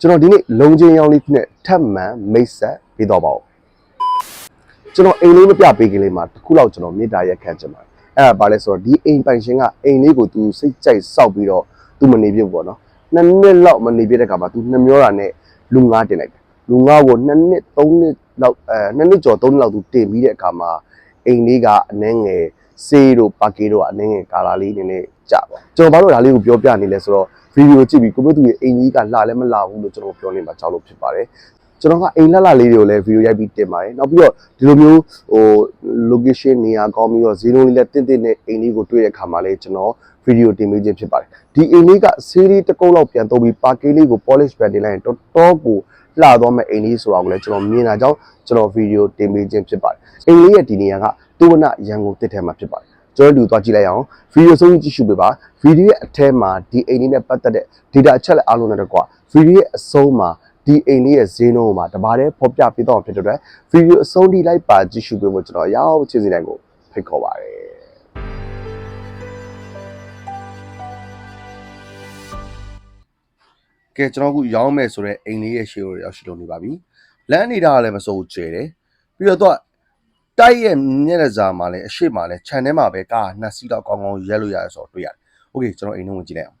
ကျွန်တော်ဒီနေ့လုံချင်းရောင်းလေးနဲ့ထပ်မံမိတ်ဆက်ပေးတော့ပါဦးကျွန်တော်အိမ်လေးမပြပေးခင်လေးမှာတစ်ခုလောက်ကျွန်တော်မေတ္တာရက်ခံချင်ပါတယ်အဲ့ဒါဘာလဲဆိုတော့ဒီအိမ်ပိုင်ရှင်ကအိမ်လေးကိုသူစိတ်ကြိုက်စောက်ပြီးတော့သူမနေပြဘူးပေါ့နော်နှစ်နှစ်လောက်မနေပြတဲ့ခါမှာသူနှမျောတာနဲ့လူငါးတင်လိုက်တယ်လူငါးကိုနှစ်နှစ်သုံးနှစ်လောက်အဲနှစ်နှစ်ကျော်သုံးနှစ်လောက်သူတင်ပြီးတဲ့အခါမှာအိမ်လေးကအနှဲငယ် စေးတို့ပါကေတို့ကအနှဲငယ်ကာလာလေးနည်းနည်းကြာပါကျွန်တော်ဘာလို့ဒါလေးကိုပြောပြနေလဲဆိုတော့ဗီဒီယိုကြည့်ပြီးကိုမျိုးသူရဲ့အိမ်ကြီးကလှလည်းမလှဘူးလို့ကျွန်တော်ပြောနေမှာကြောက်လို့ဖြစ်ပါတယ် ကျွန်တော်ကအိမ်လှလှလေးတွေကိုလည်းဗီဒီယိုရိုက်ပြီးတင်ပါတယ်နောက်ပြီးတော့ဒီလိုမျိုးဟို location နေရာကောင်းပြီးတော့ဈေးလုံးလေးလည်းတင့်တင့်နဲ့အိမ်လေးကိုတွေ့တဲ့အခါမှာလည်းကျွန်တော်ဗီဒီယိုတင်ပေးခြင်းဖြစ်ပါတယ်ဒီအိမ်လေးကဆေးလေးတစ်ကုန်းလောက်ပြန်သုံးပြီးပါကေးလေးကို polish ပြန်တင်လိုက်ရင်တော်တော်ကိုလှသွားမဲ့အိမ်လေးဆိုတာကိုလည်းကျွန်တော်မြင်တာကြောင့်ကျွန်တော်ဗီဒီယိုတင်ပေးခြင်းဖြစ်ပါတယ်အိမ်လေးရဲ့ဒီနေရာကသုဝနရန်ကုန်တစ်ထဲမှာဖြစ်ပါတယ်ကျွန်တော်တို့သွားကြည့်လိုက်အောင်ဗီဒီယိုဆုံးကြည့်ရှုပေးပါဗီဒီယိုရဲ့အထဲမှာဒီအိမ်လေးနဲ့ပတ်သက်တဲ့ data အချက်လက်အားလုံးနဲ့တကွာဗီဒီယိုရဲ့အဆုံးမှာ ဒီအိမ်လေးရဲ့ဈေးနှုန်းမှာတပါးတည်းဖော်ပြပေးတော့ဖြစ်တဲ့အတွက်ဗီဒီယိုအဆုံးထိလိုက်ပါကြည့်ရှုပေးဖို့ကျွန်တော်ရောက်ချင်စီတိုင်းကိုဖိတ်ခေါ်ပါတယ်ကဲကျွန်တော်အခုရောင်းမယ်ဆိုတော့အိမ်လေးရဲ့ share ကိုရောက်ရှိလို့နေပါပြီလမ်းနေတာကလည်းမစိုးကျဲတယ်ပြီးတော့တော့တိုက်ရဲ့မျက်နှာစာမှာလည်းအရှိမလည်းခြံထဲမှာပဲကားနှစ်စီးတော့ကောင်းကောင်းရက်လို့ရတယ်ဆိုတော့တွေ့ရတယ်။ Okay ကျွန်တော်အိမ်ထဲဝင်ကြည့်လိုက်အောင်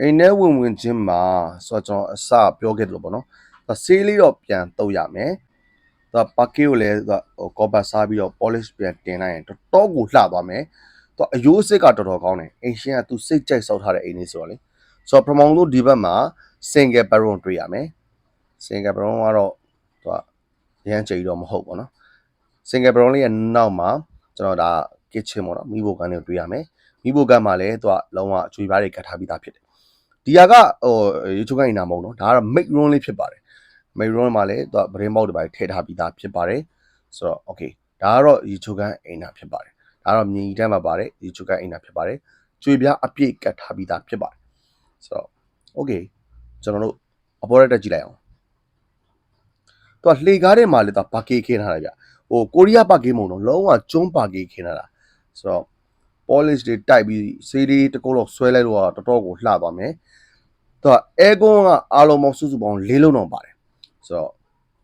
အိမ်ထဲဝင်ဝင်ချင်းမှာဆိုတော့ကျွန်တော်အစပြောခဲ့တယ်လို့ပေါ့နော်။ဒါဆေးလေးတော့ပြန်တုပ်ရမယ်။ဒါပါကေကိုလည်းဟိုကောပတ်စားပြီးတော့ polish ပြန်တင်လိုက်ရင်တော်တော်ကိုလှသွားမယ်။သူအယိုးစစ်ကတော်တော်ကောင်းတယ်။အိမ်ရှင်ကသူစိတ်ကြိုက်စောက်ထားတဲ့အိမ်လေးဆိုတော့လေ။ဆိုတော့ပထမဆုံးဒီဘက်မှာ single baron တွေ့ရမယ်။ single baron ကတော့သူကရမ်းကြိတ်တော့မဟုတ်ပေါ့နော်။ single baron လေးရဲ့နောက်မှာကျွန်တော်ဒါ kitchen ပေါ့နော်မိဖို့ကန်လေးကိုတွေ့ရမယ်။မိဖို့ကန်မှာလည်းသူကလုံးဝအချွေပါးတွေကတ်ထားပြီးသားဖြစ်တယ် ဒီဟာကဟိုရေချိုးကိုင်းနာမဟုတ်နော်ဒါကတော့ make run လေးဖြစ်ပါတယ် make run မှာလည်းသူက brain box တွေပါထည့်ထားပြီးသားဖြစ်ပါတယ်ဆိုတော့ okay ဒါကတော့ရေချိုးကိုင်းအိမ်နာဖြစ်ပါတယ်ဒါကတော့မြင်ကြီးတန်းမှာပါတယ်ရေချိုးကိုင်းအိမ်နာဖြစ်ပါတယ်ကျွေပြားအပြည့်ကတ်ထားပြီးသားဖြစ်ပါတယ်ဆိုတော့ okay ကျွန်တော်တို့အပေါ်ရက်တက်ကြည့်လိုက်အောင်သူကလှေကားထဲမှာလည်းသူပါကေးခင်းထားတယ်ဗျဟိုကိုရီးယားပါကေးမုံတော့လုံးဝကျွန်းပါကေးခင်းထားတာဆိုတော့ polish တွေတိုက်ပြီးစေးလေးတစ်ကုတ်လောက်ဆွဲလိုက်လို့တော့တော်တော်ကိုလှသွားမယ်။သူက air con ကအားလုံးပေါင်းစုစုပေါင်း၄လုံးတော့ပါတယ်။ဆိုတော့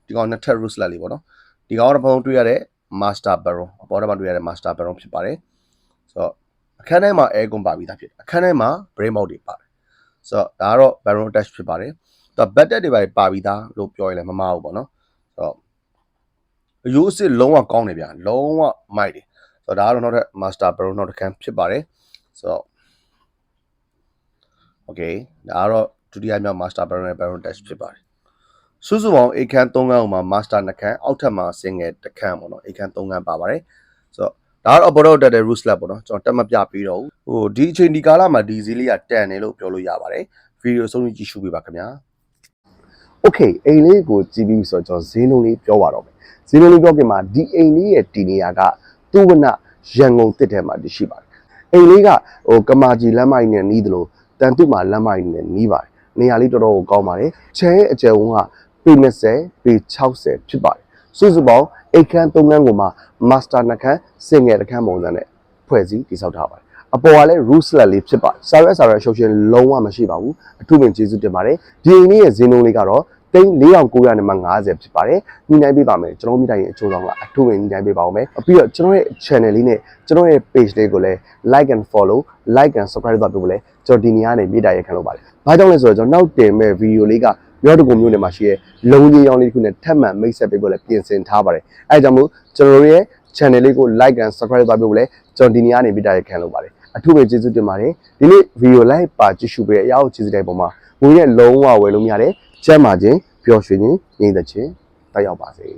ဒီကောင်နှစ်ထပ် roof လက်လေးပေါ့နော်။ဒီကောင်ကတော့ဘုံတွေ့ရတဲ့ master baron အပေါ်ထဲမှာတွေ့ရတဲ့ master baron ဖြစ်ပါတယ်။ဆိုတော့အခန်းထဲမှာ air con ပါပြီးသားဖြစ်တယ်။အခန်းထဲမှာ brain mode တွေပါတယ်။ဆိုတော့ဒါကတော့ baron attach ဖြစ်ပါတယ်။သူက battery တွေပါပါပြီးသားလို့ပြောရင်လည်းမမှားဘူးပေါ့နော်။ဆိုတော့အယိုးအစ်စ်လုံးဝကောင်းတယ်ဗျာ။လုံးဝမိုက်တယ်။ ဆိုတော့ဒါကတော့နောက်ထပ် master pro နောက်တစ်ခန်းဖြစ်ပါတယ်ဆိုတော့ okay ဒါကတော့ဒုတိယမြောက် master pro နဲ့ baron test ဖြစ်ပါတယ်စုစုပေါင်းအိတ်ခန်း3ခန်းမှာ master 2ခန်းအောက်ထပ်မှာ single တစ်ခန်းပေါ့နော်အိတ်ခန်း3ခန်းပါပါတယ်ဆိုတော့ဒါကတော့ abroad တက်တဲ့ root slab ပေါ့နော်ကျွန်တော်တက်မပြပေးတော့ဘူးဟိုဒီအချိန်ဒီကာလမှာဒီဈေးလေးကတန်တယ်လို့ပြောလို့ရပါတယ်ဗီဒီယိုဆုံးဖြတ်ကြည့်ရှုပေးပါခင်ဗျာ Okay အိမ်လေးကိုကြည့်ပြီးဆိုတော့ကျွန်တော်ဈေးနှုန်းလေးပြောပါတော့မယ်ဈေးနှုန်းလေးပြောခင်မှာဒီအိမ်လေးရဲ့တည်နေရာက သူဝနရန်ကုန်တစ်ထဲမှာတရှိပါတယ်အိမ်လေးကဟိုကမာကြီးလမ်းမကြီးနဲ့နီးတယ်လို့တန်တုမာလမ်းမကြီးနဲ့နီးပါတယ်နေရာလေးတော်တော်ကိုကောင်းပါတယ်ချဲရဲ့အကျယ်ဝန်းကပေ20ပေ60ဖြစ်ပါတယ်စုစုပေါင်းအိတ်ခန်း၃ခန်းကိုမှ master နှစ်ခန်းစင်ငယ်တစ်ခန်းပုံစံနဲ့ဖွဲ့စည်းတည်ဆောက်ထားပါတယ်အပေါ်ကလည်း roof slab လေးဖြစ်ပါတယ်စာရွက်စာရွက်ရှုပ်ရှင်လုံးဝမရှိပါဘူးအထူးပင်ကျေးဇူးတင်ပါတယ်ဒီအိမ်လေးရဲ့ဈေးနှုန်းလေးကတော့ သိန်း4900နဲ့မှ50ဖြစ်ပါတယ်ညှိနှိုင်းပေးပါမယ်ကျွန်တော်မိတိုင်းရဲ့အချိုးဆောင်ကအထူးပင်ညှိနှိုင်းပေးပါအောင်မယ်ပြီးတော့ကျွန်တော်ရဲ့ channel လေးနဲ့ကျွန်တော်ရဲ့ page လေးကိုလည်း like and follow like and subscribe လုပ်ပေးဖို့လည်းကျွန်တော်ဒီနေရာနေမြေတားရခံလုပ်ပါတယ်ဘာကြောင့်လဲဆိုတော့ကျွန်တော်နောက်တင်မဲ့ video လေးကမြို့တကုံမျိုးနယ်မှာရှိတဲ့လုံးကြီးရောင်းလေးတစ်ခုနဲ့ထပ်မံမိတ်ဆက်ပေးဖို့လည်းပြင်ဆင်ထားပါတယ်အဲဒါကြောင့်မို့ကျွန်တော်တို့ရဲ့ channel လေးကို like and subscribe လုပ်ပေးဖို့လည်းကျွန်တော်ဒီနေရာနေမြေတားရခံလုပ်ပါတယ်အထူးပဲကျေးဇူးတင်ပါတယ်ဒီနေ့ video like ပါကြည့်ရှုပေးတဲ့အရာကိုကျေးဇူးတင်ပုံမှာငွေနဲ့လုံးဝဝယ်လို့မရတဲ့ ကျမ်းမာခြင်းပျော်ရွှင်ခြင်းညီသက်ခြင်းတက်ရောက်ပါစေ